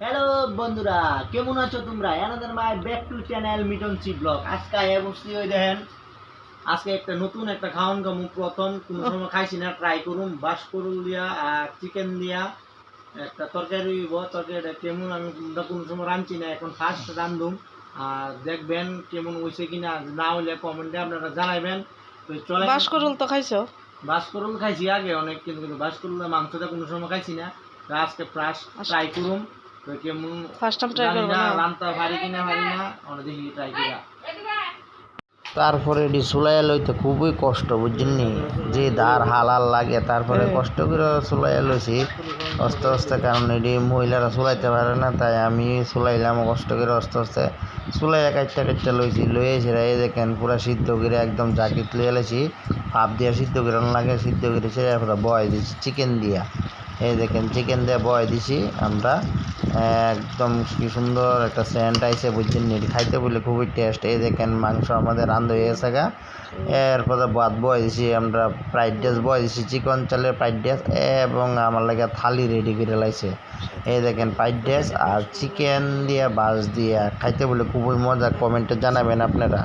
Hello বন্ধুরা। কেমন আছো তোমরা? এনাদের my back to channel Miton C blog. আজকে ওই দেখেন আজকে একটা নতুন একটা খাওয়ান খামু। প্রথম কোনো সময় খাইছি না ট্রাই করুম। বাস করুল দিয়া আর চিকেন দিয়া। একটা তরকারি হইব তরকারিটা কেমন আমি কোনো সময় রাঁধছি না এখন ফার্স্ট রান্ধুম আর দেখবেন কেমন হয়েছে কিনা না হলে কমেন্টে আপনারা জানাইবেন। তো চলে বাস করুল তো খাইছো? বাসকরুল খাইছি আগে অনেক কিন্তু কিন্তু বাসকরুলের মাংসটা কোনো সময় খাইছি না। আজকে ফার্স্ট ট্রাই করুম। তো কেমন ফার্স্ট টাইম ট্রাই করব না রান্তা পারি কিনা পারি না আমরা দেখি ট্রাই করা তারপরে এটি চুলাইয়া লইতে খুবই কষ্ট বুঝছেন নি যে দার হালাল লাগে তারপরে কষ্ট করে চুলাইয়া লইছি। আস্তে আস্তে কারণ এটি মহিলারা চুলাইতে পারে না তাই আমি চুলাইলাম কষ্ট করে আস্তে আস্তে চুলাইয়া কাটটা কাটটা লইছি। লইয়ে সেরা এই দেখেন পুরা সিদ্ধ করে একদম জাকিত লইয়া লাইছি। ভাপ দিয়া সিদ্ধ করে লাগে সিদ্ধ করে সেরা বয় দিছি চিকেন দিয়া। এই দেখেন চিকেন দিয়ে বয় দিছি আমরা। একদম কি সুন্দর একটা স্যান্ড আইসে বুঝছেন নি? খাইতে বলে খুবই টেস্ট এই দেখেন, মাংস আমাদের রান্ধ হয়ে গেছে গা। এরপরে ভাত বয় দিছি, আমরা ফ্রাইড রাইস বয় দিছি চিকন চালের ফ্রাইড রাইস এবং আমার লাগে থালি রেডি করে লাইছে। এই দেখেন ফ্রাইড রাইস আর চিকেন দিয়ে বাস দিয়ে, খাইতে বলে খুবই মজা কমেন্টে জানাবেন আপনারা।